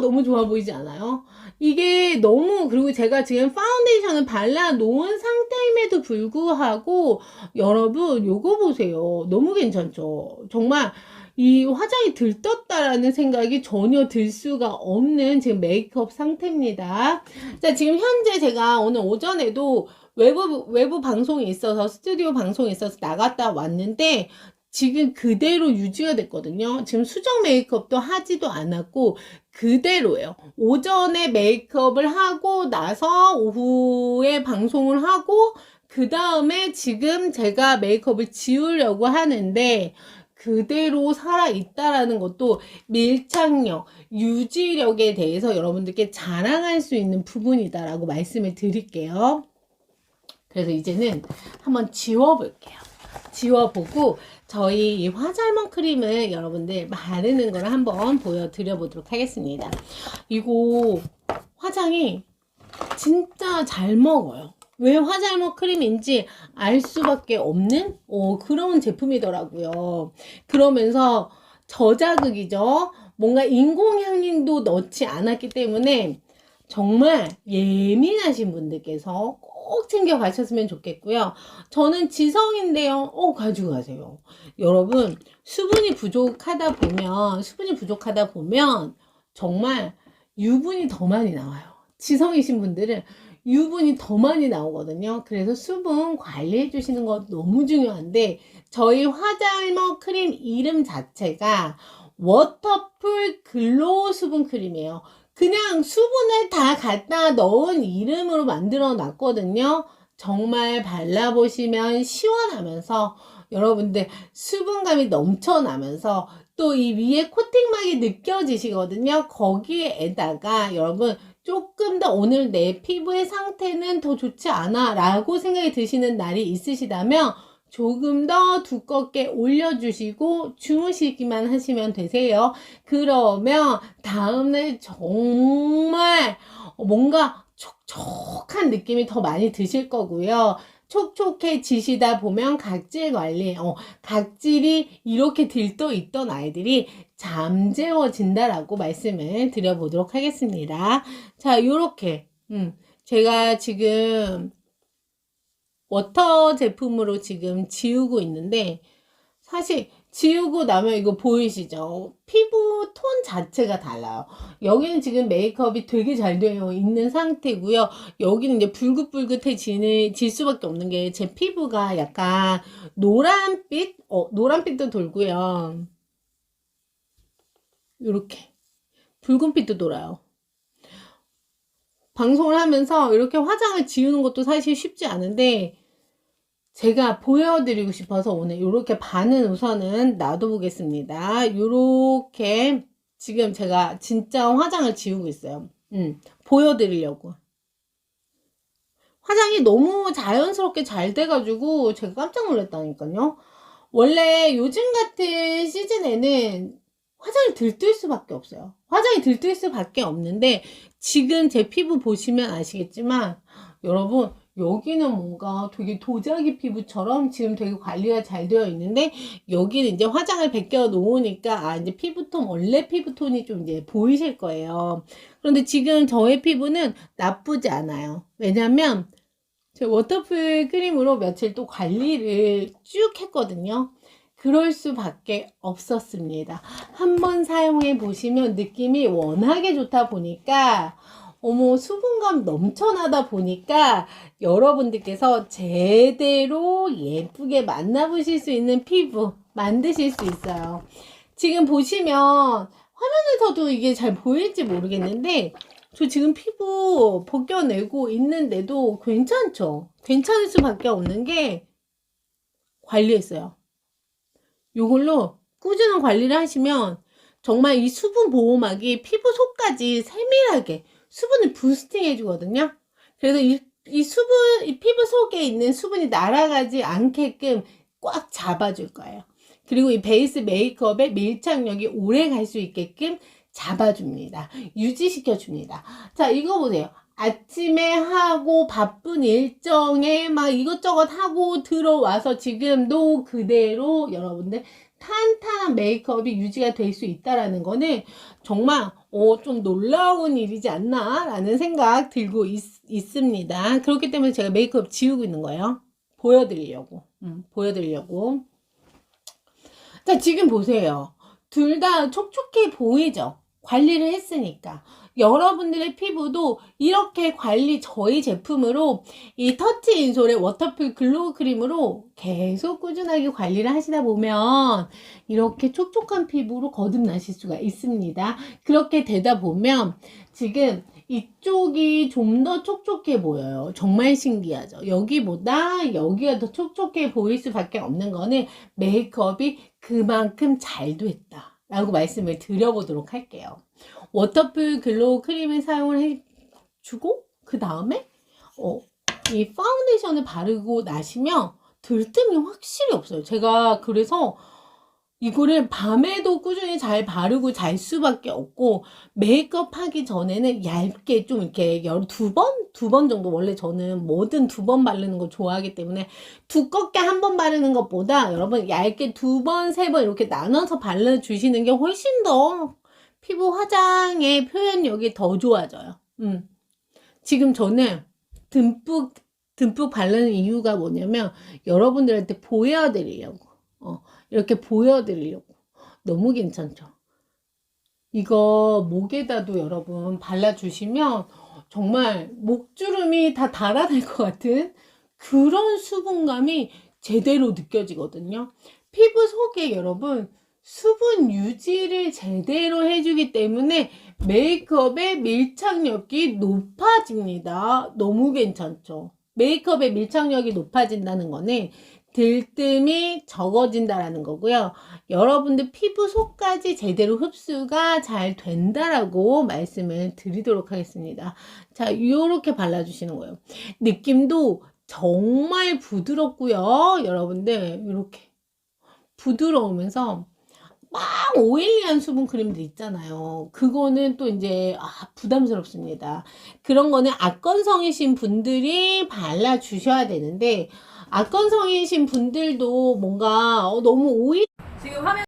너무 좋아 보이지 않아요? 이게 너무 그리고 제가 지금 파운데이션을 발라 놓은 상태임에도 불구하고 여러분 요거 보세요. 너무 괜찮죠? 정말 이 화장이 들떴다라는 생각이 전혀 들 수가 없는 지금 메이크업 상태입니다. 자, 지금 현재 제가 오늘 오전에도 외부, 외부 방송이 있어서, 스튜디오 방송이 있어서 나갔다 왔는데, 지금 그대로 유지가 됐거든요. 지금 수정 메이크업도 하지도 않았고, 그대로예요. 오전에 메이크업을 하고 나서 오후에 방송을 하고, 그 다음에 지금 제가 메이크업을 지우려고 하는데, 그대로 살아있다라는 것도 밀착력, 유지력에 대해서 여러분들께 자랑할 수 있는 부분이다라고 말씀을 드릴게요. 그래서 이제는 한번 지워볼게요. 지워보고 저희 이 화잘먹 크림을 여러분들 바르는 걸 한번 보여드려 보도록 하겠습니다. 이거 화장이 진짜 잘 먹어요. 왜 화잘먹 크림인지 알 수밖에 없는 어, 그런 제품이더라고요. 그러면서 저자극이죠. 뭔가 인공향림도 넣지 않았기 때문에 정말 예민하신 분들께서 꼭 챙겨 가셨으면 좋겠고요. 저는 지성인데요. 어, 가지고 가세요. 여러분, 수분이 부족하다 보면, 수분이 부족하다 보면, 정말 유분이 더 많이 나와요. 지성이신 분들은 유분이 더 많이 나오거든요. 그래서 수분 관리해 주시는 거 너무 중요한데, 저희 화잘먹 크림 이름 자체가 워터풀 글로우 수분 크림이에요. 그냥 수분을 다 갖다 넣은 이름으로 만들어 놨거든요. 정말 발라보시면 시원하면서 여러분들 수분감이 넘쳐나면서 또 이 위에 코팅막이 느껴지시거든요. 거기에다가 여러분 조금 더 오늘 내 피부의 상태는 더 좋지 않아 라고 생각이 드시는 날이 있으시다면 조금 더 두껍게 올려주시고 주무시기만 하시면 되세요. 그러면 다음날 정말 뭔가 촉촉한 느낌이 더 많이 드실 거고요. 촉촉해지시다 보면 각질 관리, 어, 각질이 이렇게 들떠 있던 아이들이 잠재워진다라고 말씀을 드려보도록 하겠습니다. 자, 요렇게, 음, 제가 지금 워터 제품으로 지금 지우고 있는데 사실 지우고 나면 이거 보이시죠? 피부 톤 자체가 달라요. 여기는 지금 메이크업이 되게 잘 되어 있는 상태고요. 여기는 이제 불긋불긋해지는 질 수밖에 없는 게 제 피부가 약간 노란빛, 어, 노란빛도 돌고요. 이렇게 붉은빛도 돌아요. 방송을 하면서 이렇게 화장을 지우는 것도 사실 쉽지 않은데 제가 보여드리고 싶어서 오늘 이렇게 반은 우선은 놔둬보겠습니다. 이렇게 지금 제가 진짜 화장을 지우고 있어요. 음, 보여드리려고. 화장이 너무 자연스럽게 잘 돼가지고 제가 깜짝 놀랐다니까요. 원래 요즘 같은 시즌에는 화장이 들뜰 수밖에 없어요. 화장이 들뜰 수밖에 없는데 지금 제 피부 보시면 아시겠지만 여러분 여기는 뭔가 되게 도자기 피부처럼 지금 되게 관리가 잘 되어 있는데 여기는 이제 화장을 벗겨 놓으니까 아 이제 피부톤 원래 피부톤이 좀 이제 보이실 거예요. 그런데 지금 저의 피부는 나쁘지 않아요. 왜냐면 제 워터풀 크림으로 며칠 또 관리를 쭉 했거든요. 그럴 수밖에 없었습니다. 한번 사용해 보시면 느낌이 워낙에 좋다 보니까 어머 수분감 넘쳐나다 보니까 여러분들께서 제대로 예쁘게 만나보실 수 있는 피부 만드실 수 있어요. 지금 보시면 화면에서도 이게 잘 보일지 모르겠는데 저 지금 피부 벗겨내고 있는데도 괜찮죠? 괜찮을 수밖에 없는 게 관리했어요. 이걸로 꾸준한 관리를 하시면 정말 이 수분 보호막이 피부 속까지 세밀하게 수분을 부스팅 해주거든요. 그래서 이, 이 수분, 이 피부 속에 있는 수분이 날아가지 않게끔 꽉 잡아줄 거예요. 그리고 이 베이스 메이크업의 밀착력이 오래 갈 수 있게끔 잡아줍니다. 유지시켜줍니다. 자, 이거 보세요. 아침에 하고 바쁜 일정에 막 이것저것 하고 들어와서 지금도 그대로 여러분들 탄탄한 메이크업이 유지가 될 수 있다라는 거는 정말 어, 좀 놀라운 일이지 않나 라는 생각 들고 있, 있습니다. 그렇기 때문에 제가 메이크업 지우고 있는 거예요. 보여드리려고. 음, 보여드리려고. 자, 지금 보세요. 둘 다 촉촉해 보이죠? 관리를 했으니까. 여러분들의 피부도 이렇게 관리 저희 제품으로 이 터치 인솔의 워터풀 글로우 크림으로 계속 꾸준하게 관리를 하시다 보면 이렇게 촉촉한 피부로 거듭나실 수가 있습니다. 그렇게 되다 보면 지금 이쪽이 좀 더 촉촉해 보여요. 정말 신기하죠. 여기보다 여기가 더 촉촉해 보일 수밖에 없는 거는 메이크업이 그만큼 잘 됐다. 라고 말씀을 드려보도록 할게요. 워터풀 글로우 크림을 사용을 해주고, 그 다음에, 어, 이 파운데이션을 바르고 나시면 들뜸이 확실히 없어요. 제가 그래서 이거를 밤에도 꾸준히 잘 바르고 잘 수밖에 없고 메이크업 하기 전에는 얇게 좀 이렇게 열두 번? 두 번 정도 원래 저는 뭐든 두 번 바르는 거 좋아하기 때문에 두껍게 한 번 바르는 것보다 여러분 얇게 두 번, 세 번 이렇게 나눠서 발라주시는 게 훨씬 더 피부 화장의 표현력이 더 좋아져요. 음. 지금 저는 듬뿍, 듬뿍 바르는 이유가 뭐냐면 여러분들한테 보여드리려고. 어, 이렇게 보여드리려고. 너무 괜찮죠? 이거 목에다도 여러분 발라주시면 정말 목주름이 다 달아날 것 같은 그런 수분감이 제대로 느껴지거든요. 피부 속에 여러분 수분 유지를 제대로 해주기 때문에 메이크업의 밀착력이 높아집니다. 너무 괜찮죠? 메이크업의 밀착력이 높아진다는 거는 들뜸이 적어진다라는 거고요. 여러분들 피부 속까지 제대로 흡수가 잘 된다라고 말씀을 드리도록 하겠습니다. 자, 이렇게 발라주시는 거예요. 느낌도 정말 부드럽고요. 여러분들 이렇게 부드러우면서 막 오일리한 수분 크림들 있잖아요. 그거는 또 이제 아, 부담스럽습니다. 그런 거는 악건성이신 분들이 발라주셔야 되는데 악건성이신 분들도 뭔가 어, 너무 오일 지금 화면